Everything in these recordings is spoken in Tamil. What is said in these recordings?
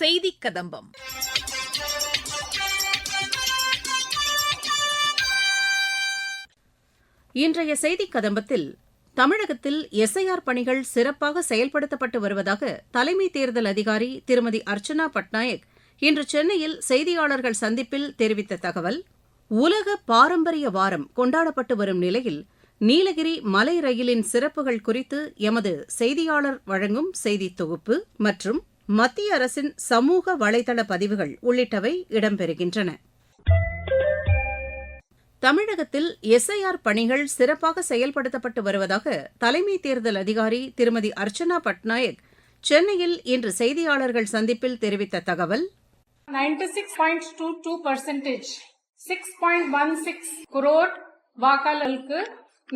செய்தி கதம்பம். இன்றைய செய்திக் கதம்பத்தில் தமிழகத்தில் எஸ்ஐஆர் பணிகள் சிறப்பாக செயல்படுத்தப்பட்டு வருவதாக தலைமை தேர்தல் அதிகாரி திருமதி அர்ச்சனா பட்நாயக் இன்று சென்னையில் செய்தியாளர்கள் சந்திப்பில் தெரிவித்த தகவல் உலக பாரம்பரிய வாரம் கொண்டாடப்பட்டு வரும் நிலையில் நீலகிரி மலை ரயிலின் சிறப்புகள் குறித்து எமது செய்தியாளர் வழங்கும் செய்தித் தொகுப்பு மற்றும் மத்திய அரசின் சமூக வலைதள பதிவுகள் உள்ளிட்டவை இடம்பெறுகின்றன. தமிழகத்தில் எஸ்ஐஆர் பணிகள் சிறப்பாக செயல்படுத்தப்பட்டு வருவதாக தலைமை தேர்தல் அதிகாரி திருமதி அர்ச்சனா பட்நாயக் சென்னையில் இன்று செய்தியாளர்கள் சந்திப்பில் தெரிவித்த தகவல் 96.22 percentage six point one six crore வாக்காளர்களுக்கு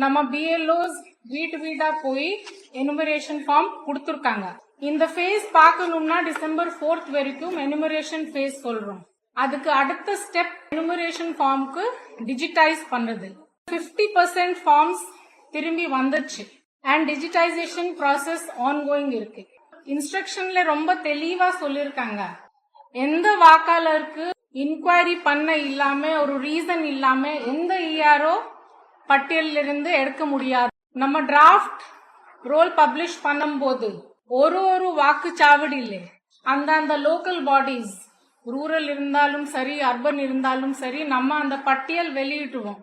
நம்ம பிஎல்ஓஸ் வீட்டு வீடா போய் எனுமரேஷன் ஃபார்ம் கொடுத்துருக்காங்க. இந்த ஃபேஸ் பார்க்கணும்னா டிசம்பர் ஃபோர்த் வரைக்கும் எனுமரேஷன் ஃபேஸ் சொல்றோம். அதுக்கு அடுத்த ஸ்டெப் எனுமரேஷன் ஃபார்முக்கு டிஜிட்டைஸ் பண்றது 50% பர்சன்ட் ஃபார்ம்ஸ் திரும்பி வந்துச்சு அண்ட் டிஜிட்டைசேஷன் ப்ராசஸ் ஆன்கோயிங் இருக்கு. இன்ஸ்ட்ரக்ஷன்ல ரொம்ப தெளிவா சொல்லிருக்காங்க. எந்த வாக்காளருக்கு இன்கொயரி பண்ண இல்லாம ஒரு ரீசன் இல்லாம எந்த இஆர்ஓ பட்டியலில் இருந்து எடுக்க முடியாது. நம்ம டிராஃப்ட் ரோல் பப்ளிஷ் பண்ணும்போது ஒரு ஒரு வாக்குச்சாவடியில அந்தந்த லோக்கல் பாடிஸ் ரூரல் இருந்தாலும் சரி அர்பன் இருந்தாலும் சரி நம்ம அந்த பட்டியல் வெளியிட்டுவோம்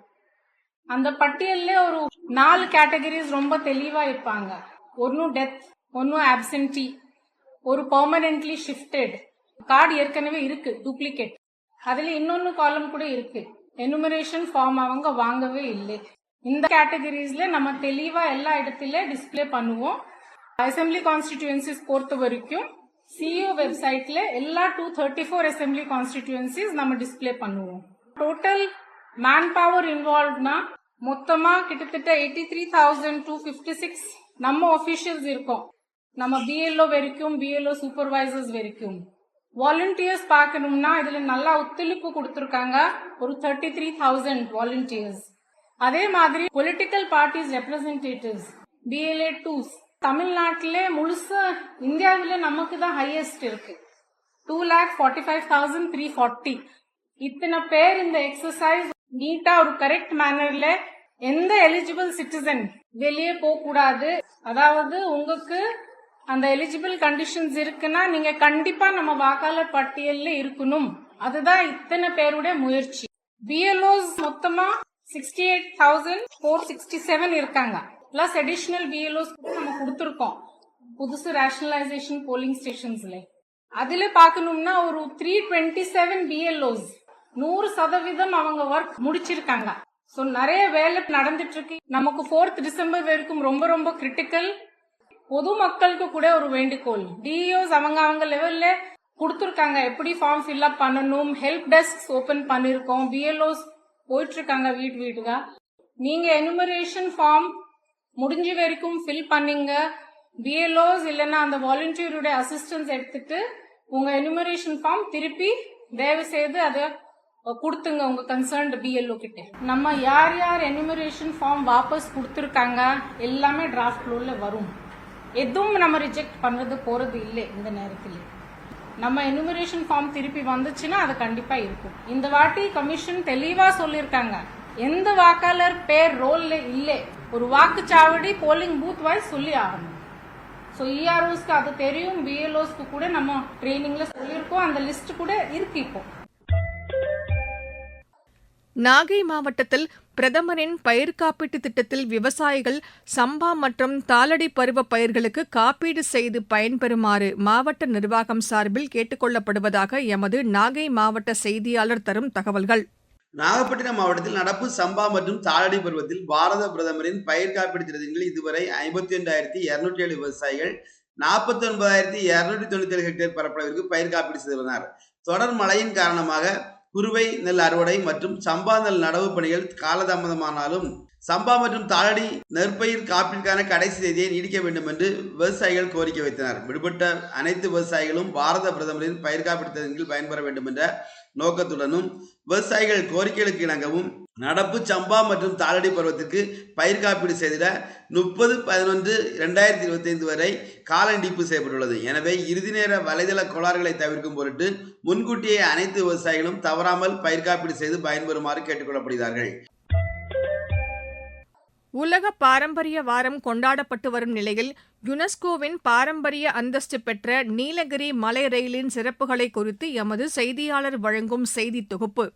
அந்த பட்டியல்ல ஒரு நாலு கேட்டகரிஸ் ரொம்ப தெளிவா இருப்பாங்க. ஒன்னும் டெத் ஒன்னும் ஆப்சென்டி ஒரு பெர்மனன்ட்லி ஷிஃப்டட் கார்டு ஏற்கனவே இருக்கு டூப்ளிகேட் அதுல இன்னொன்னு காலம் கூட இருக்கு. எனுமரேஷன் ஃபார்ம் அவங்க வாங்கவே இல்லை. இந்த கேட்டகரிஸ்ல நம்ம தெளிவா எல்லா இடத்துல டிஸ்பிளே பண்ணுவோம். அசெம்பிளி கான்ஸ்டிடியூன்சிஸ் பொறுத்த வரைக்கும் சிஇஓ வெப்சைட்ல எல்லா two thirty four assembly constituencies நம்ம டிஸ்ப்ளே பண்ணுவோம். டோட்டல் மேன் பவர் இன்வால்வ்னா மொத்தமா கிட்டத்தட்ட eighty three thousand two fifty six நம்ம ஒஃபிஷியல்ஸ் இருக்கோம். நம்ம பிஎல்ஓ வரைக்கும் பிஎல்ஓ சூப்பர்வைசர்ஸ் வரைக்கும். வாலண்டியர்ஸ் பார்க்கணும்னா இதுல நல்லா ஒத்துழைப்பு கொடுத்துருக்காங்க. ஒரு தேர்ட்டி த்ரீ தௌசண்ட் வாலண்டியர்ஸ் அதே மாதிரி political parties representatives BLA twos தமிழ்நாட்டிலே முழுசா இந்தியாவில நமக்கு தான் ஹையஸ்ட் இருக்கு. Two lakh forty five thousand three forty இத்தனை பேர் இந்த எக்ஸசைஸ் நீட்டா ஒரு கரெக்ட் மேனர்ல எந்த எலிஜிபிள் சிட்டிசன் வெளியே போக கூடாது அதாவது உங்களுக்கு அந்த எலிஜிபிள் கண்டிஷன்ஸ் இருக்குன்னா நீங்க கண்டிப்பா நம்ம வாக்காளர் பட்டியல்ல இருக்கணும். அதுதான் இத்தனை பேருடைய முயற்சி. பிஎல்ஓஸ் மொத்தமா sixty eight thousand four sixty seven இருக்காங்க பிளஸ் அடிஷனல் பிஎல்ஓஸ் கூட நம்ம கொடுத்துருக்கோம். புதுசு ரேஷனலைசேஷன் போலிங் ஸ்டேஷன்ஸ்ல அதுல பாக்கணும்னா ஒரு த்ரீ டுவெண்ட்டி செவன் பிஎல்ஓஸ் நூறு சதவீதம் அவங்க ஒர்க் முடிச்சிருக்காங்க. சோ நிறைய வேலை நடந்துட்டு இருக்கு. நமக்கு ஃபோர்த் டிசம்பர் வரைக்கும் ரொம்ப ரொம்ப கிரிட்டிக்கல் பொதுமக்களுக்கு கூட ஒரு வேண்டுகோள். டிஇஓஸ் அவங்க அவங்க லெவல்ல கொடுத்துருக்காங்க. எப்படி ஃபார்ம் ஃபில்அப் பண்ணணும்? ஹெல்ப் டெஸ்க் ஓபன் பண்ணிருக்கோம். பிஎல்ஓஸ் போயிட்டு இருக்காங்க வீட்டு வீட்டுக்கா. நீங்க எனுமரேஷன் ஃபார்ம் முடிஞ்ச வரைக்கும் ஃபில் பண்ணீங்க. பிஎல்ஓஸ் இல்லைன்னா அந்த வாலண்டியருடைய அசிஸ்டன்ஸ் எடுத்துட்டு உங்க எனுமரேஷன் ஃபார்ம் திருப்பி தயவு செய்து அதை கொடுத்துங்க உங்க கன்சர்ன்ட் பிஎல்ஓ கிட்ட. நம்ம யார் யார் எனுமரேஷன் ஃபார்ம் வாபஸ் கொடுத்துருக்காங்க? எல்லாமே டிராஃப்ட் லோன்ல வரும். எதுவும் நம்ம ரிஜெக்ட் பண்றது போறது இல்லை இந்த நேரத்தில். நம்ம எனுமரேஷன் ஃபார்ம் திருப்பி வந்துச்சுன்னா அது கண்டிப்பா இருக்கும். இந்த வாட்டி கமிஷன் தெளிவா சொல்லியிருக்காங்க எந்த வாக்காளர் பேர் ரோல்ல இல்லை? ஒரு வாக்குச்சாவடி போலிங் பூத் வாய்ஸ் சொல்லி ஆகணும். ஸோ இஆர்ஓஸ்க்கு அது தெரியும் பிஎல்ஓஸ்க்கு கூட நம்ம ட்ரைனிங்ல சொல்லியிருக்கோம் அந்த லிஸ்ட் கூட இருக்கு இப்போ. நாகை மாவட்டத்தில் பிரதமரின் பயிர் காப்பீட்டு திட்டத்தில் விவசாயிகள் சம்பா மற்றும் தாளடி பருவ பயிர்களுக்கு காப்பீடு செய்து பயன்பெறுமாறு மாவட்ட நிர்வாகம் சார்பில் கேட்டுக் கொள்ளப்படுவதாக எமது நாகை மாவட்ட செய்தியாளர் தரும் தகவல்கள். நாகப்பட்டினம் மாவட்டத்தில் நடப்பு சம்பா மற்றும் தாளடி பருவத்தில் பாரத பிரதமரின் பயிர் காப்பீடு திட்டங்களில் இதுவரை ஐம்பத்தி ரெண்டாயிரத்தி இருநூற்றி ஏழு விவசாயிகள் நாற்பத்தி ஒன்பதாயிரத்தி இருநூற்றி தொண்ணூத்தி ஏழு ஹெக்டேர் பரப்பளவிற்கு பயிர் காப்பீடு செய்துள்ளனர் தொடர் மழையின் காரணமாக குறுவை நெல் அறுவடை மற்றும் சம்பா நெல் நடவு பணிகள் காலதாமதமானாலும் சம்பா மற்றும் தாளடி நெற்பயிர் காப்பீட்டுக்கான கடைசி தேதியை நீடிக்க வேண்டும் என்று விவசாயிகள் கோரிக்கை வைத்தனர். விடுபட்ட அனைத்து விவசாயிகளும் பாரத பிரதமரின் பயிர் காப்பீட்டு திட்டத்தில் பயன்பெற வேண்டும் என்ற நோக்கத்துடனும் விவசாயிகள் கோரிக்கைகளுக்கு இணங்கவும் நடப்பு சம்பா மற்றும் தாளடி பருவத்திற்கு பயிர் காப்பீடு செய்திட முப்பது பதினொன்று ரெண்டாயிரத்தி இருபத்தைந்து வரை கால நீட்டிப்பு செய்யப்பட்டுள்ளது. எனவே இறுதி நேர வலைதள கோளாறுகளை தவிர்க்கும் பொருட்டு முன்கூட்டியே அனைத்து விவசாயிகளும் தவறாமல் பயிர் காப்பீடு செய்து பயன்பெறுமாறு கேட்டுக்கொள்ளப்படுகிறார்கள். உலக பாரம்பரிய வாரம் கொண்டாடப்பட்டு வரும் நிலையில் யுனெஸ்கோவின் பாரம்பரிய அந்தஸ்து பெற்ற நீலகிரி மலை ரயிலின் சிறப்புகளை குறித்து எமது செய்தியாளர் வழங்கும் செய்தி தொகுப்பு.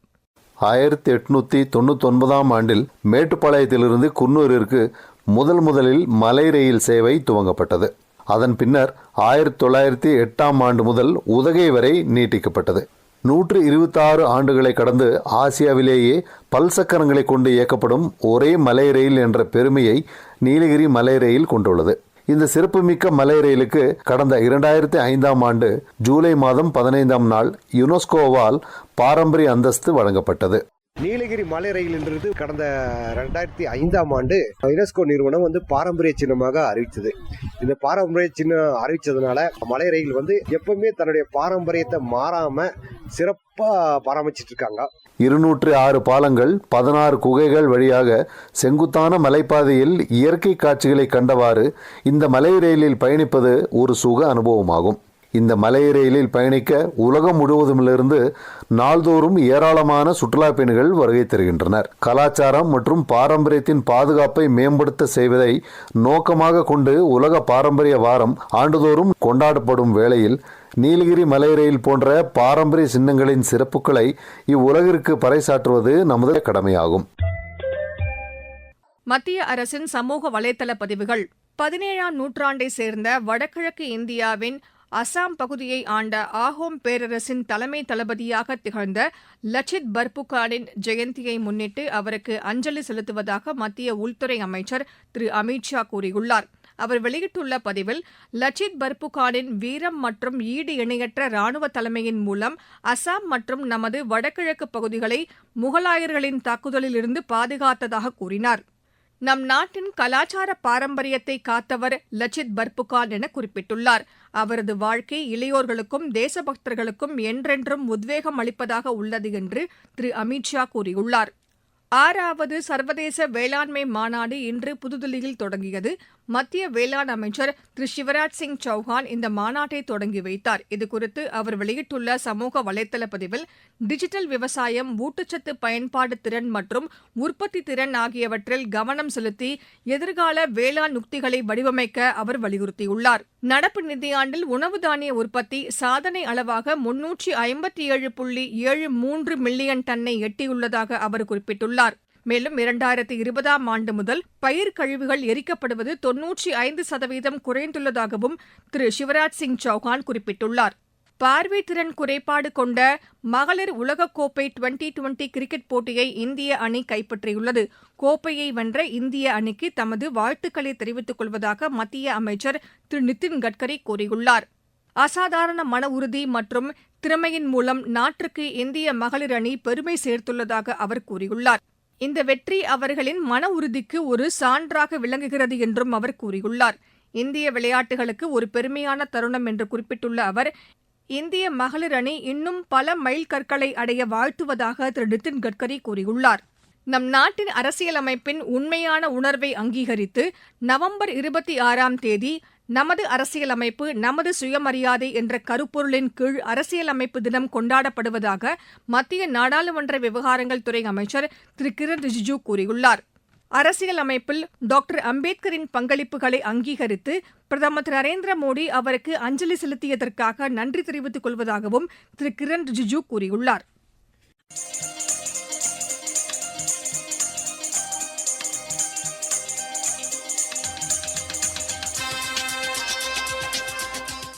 ஆயிரத்தி எட்நூற்றி தொண்ணூத்தொன்பதாம் ஆண்டில் மேட்டுப்பாளையத்திலிருந்து குன்னூரிற்கு முதல் முதலில் மலை ரயில் சேவை துவங்கப்பட்டது. அதன் பின்னர் ஆயிரத்தி தொள்ளாயிரத்தி எட்டாம் ஆண்டு முதல் உதகை வரை நீட்டிக்கப்பட்டது. நூற்று இருபத்தாறு ஆண்டுகளை கடந்து ஆசியாவிலேயே பல்சக்கரங்களை கொண்டு இயக்கப்படும் ஒரே மலை ரயில் என்ற பெருமையை நீலகிரி மலை ரயில் கொண்டுள்ளது. இந்த சிறப்புமிக்க மலை ரயிலுக்கு கடந்த இரண்டாயிரத்தி ஐந்தாம் ஆண்டு ஜூலை மாதம் பதினைந்தாம் நாள் யுனெஸ்கோவால் பாரம்பரிய அந்தஸ்து வழங்கப்பட்டது. நீலகிரி மலை ரயில்ன்றது கடந்த ரெண்டாயிரத்தி ஐந்தாம் ஆண்டு யுனெஸ்கோ நிறுவனம் வந்து பாரம்பரிய சின்னமாக அறிவித்தது. இந்த பாரம்பரிய சின்னம் அறிவித்ததுனால மலை ரயில் வந்து எப்பவுமே தன்னுடைய பாரம்பரியத்தை மாறாம சிறப்பா பராமரிச்சிட்டு இருக்காங்க இருநூற்று ஆறு பாலங்கள் பதினாறு குகைகள் வழியாக செங்குத்தான மலைப்பாதையில் இயற்கை காட்சிகளை கண்டவாறு இந்த மலை ரயிலில் பயணிப்பது ஒரு சுக அனுபவமாகும். இந்த மலை ரயிலில் பயணிக்க உலகம் முழுவதுமிலிருந்து நாள்தோறும் ஏராளமான சுற்றுலா பயணிகள் வருகை தருகின்றனர். கலாச்சாரம் மற்றும் பாரம்பரியத்தின் பாதுகாப்பை மேம்படுத்த செய்வதை நோக்கமாக கொண்டு உலக பாரம்பரிய வாரம் ஆண்டுதோறும் கொண்டாடப்படும் வேளையில் நீலகிரி மலை ரயில் போன்ற பாரம்பரிய சின்னங்களின் சிறப்புகளை இவ்வுலகிற்கு பறைசாற்றுவது நமது கடமையாகும். மத்திய அரசின் சமூக வலைதள பதிவுகள் பதினேழாம் நூற்றாண்டை சேர்ந்த வடகிழக்கு இந்தியாவின் அசாம் பகுதியை ஆண்ட ஆஹோம் பேரரசின் தலைமை தளபதியாக திகழ்ந்த லச்சித் பர்புகானின் ஜெயந்தியை முன்னிட்டு அவருக்கு அஞ்சலி செலுத்துவதாக மத்திய உள்துறை அமைச்சர் திரு அமித் ஷா கூறியுள்ளார். அவர் வெளியிட்டுள்ள பதிவில் லச்சித் பர்புகானின் வீரம் மற்றும் ஈடு இணையற்ற ராணுவ தலைமையின் மூலம் அசாம் மற்றும் நமது வடகிழக்கு பகுதிகளை முகலாயர்களின் தாக்குதலிலிருந்து பாதுகாத்ததாக கூறினார். நம் நாட்டின் கலாச்சார பாரம்பரியத்தை காத்தவர் லச்சித் பர்புகான் என குறிப்பிட்டுள்ளார். அவரது வாழ்க்கை இளையோர்களுக்கும் தேசபக்தர்களுக்கும் என்றென்றும் உத்வேகம் அளிப்பதாக உள்ளது என்று திரு. அமித்ஷா கூறியுள்ளார். ஆறாவது சர்வதேச வேளாண்மை மாநாடு இன்று புதுதில்லியில் தொடங்கியது. மத்திய வேளாண் அமைச்சர் திரு. சிவராஜ் சிங் சௌஹான் இந்த மாநாட்டை தொடங்கி வைத்தார். இதுகுறித்து அவர் வெளியிட்டுள்ள சமூக வலைதள பதிவில் டிஜிட்டல் விவசாயம் ஊட்டச்சத்து பயன்பாடு திறன் மற்றும் உற்பத்தி திறன் ஆகியவற்றில் கவனம் செலுத்தி எதிர்கால வேளாண் உக்திகளை வடிவமைக்க அவர் வலியுறுத்தியுள்ளார். நடப்பு நிதியாண்டில் உணவு தானிய உற்பத்தி சாதனை அளவாக முன்னூற்றி ஐம்பத்தி ஏழு புள்ளி ஏழு மூன்று மில்லியன் டன்னை எட்டியுள்ளதாக அவர் குறிப்பிட்டுள்ளார். மேலும் இரண்டாயிரத்து இருபதாம் ஆண்டு முதல் பயிர் கழிவுகள் எரிக்கப்படுவது தொன்னூற்றி ஐந்து சதவீதம் குறைந்துள்ளதாகவும் திரு சிவராஜ் சிங் சௌஹான் குறிப்பிட்டுள்ளார். பார்வை திறன் குறைபாடு கொண்ட மகளிர் உலகக்கோப்பை டுவெண்டி டுவெண்டி கிரிக்கெட் போட்டியை இந்திய அணி கைப்பற்றியுள்ளது. கோப்பையை வென்ற இந்திய அணிக்கு தமது வாழ்த்துக்களை தெரிவித்துக் கொள்வதாக மத்திய அமைச்சர் திரு நிதின் கட்கரி கூறியுள்ளார். அசாதாரண மன உறுதி மற்றும் திறமையின் மூலம் நாட்டிற்கு இந்திய மகளிர் அணி பெருமை சேர்த்துள்ளதாக அவர் கூறியுள்ளார். இந்த வெற்றி அவர்களின் மன உறுதிக்கு ஒரு சான்றாக விளங்குகிறது என்றும் அவர் கூறியுள்ளார். இந்திய விளையாட்டுகளுக்கு ஒரு பெருமையான தருணம் என்று குறிப்பிட்டுள்ள அவர் இந்திய மகளிர் அணி இன்னும் பல மைல் கற்களை அடைய வாழ்த்துவதாக திரு நிதின் கட்கரி கூறியுள்ளார். நம் நாட்டின் அரசியலமைப்பின் உண்மையான உணர்வை அங்கீகரித்து நவம்பர் இருபத்தி ஆறாம் தேதி நமது அரசியலமைப்பு நமது சுயமரியாதை என்ற கருப்பொருளின் கீழ் அரசியலமைப்பு தினம் கொண்டாடப்படுவதாக மத்திய நாடாளுமன்ற விவகாரங்கள் துறை அமைச்சர் திரு. கிரண் ரிஜிஜூ கூறியுள்ளார். அரசியலமைப்பில் டாக்டர் அம்பேத்கரின் பங்களிப்புகளை அங்கீகரித்து பிரதமர் திரு. நரேந்திர மோடி அவருக்கு அஞ்சலி செலுத்தியதற்காக நன்றி தெரிவித்துக் கொள்வதாகவும் திரு. கிரண் ரிஜிஜூ கூறியுள்ளார்.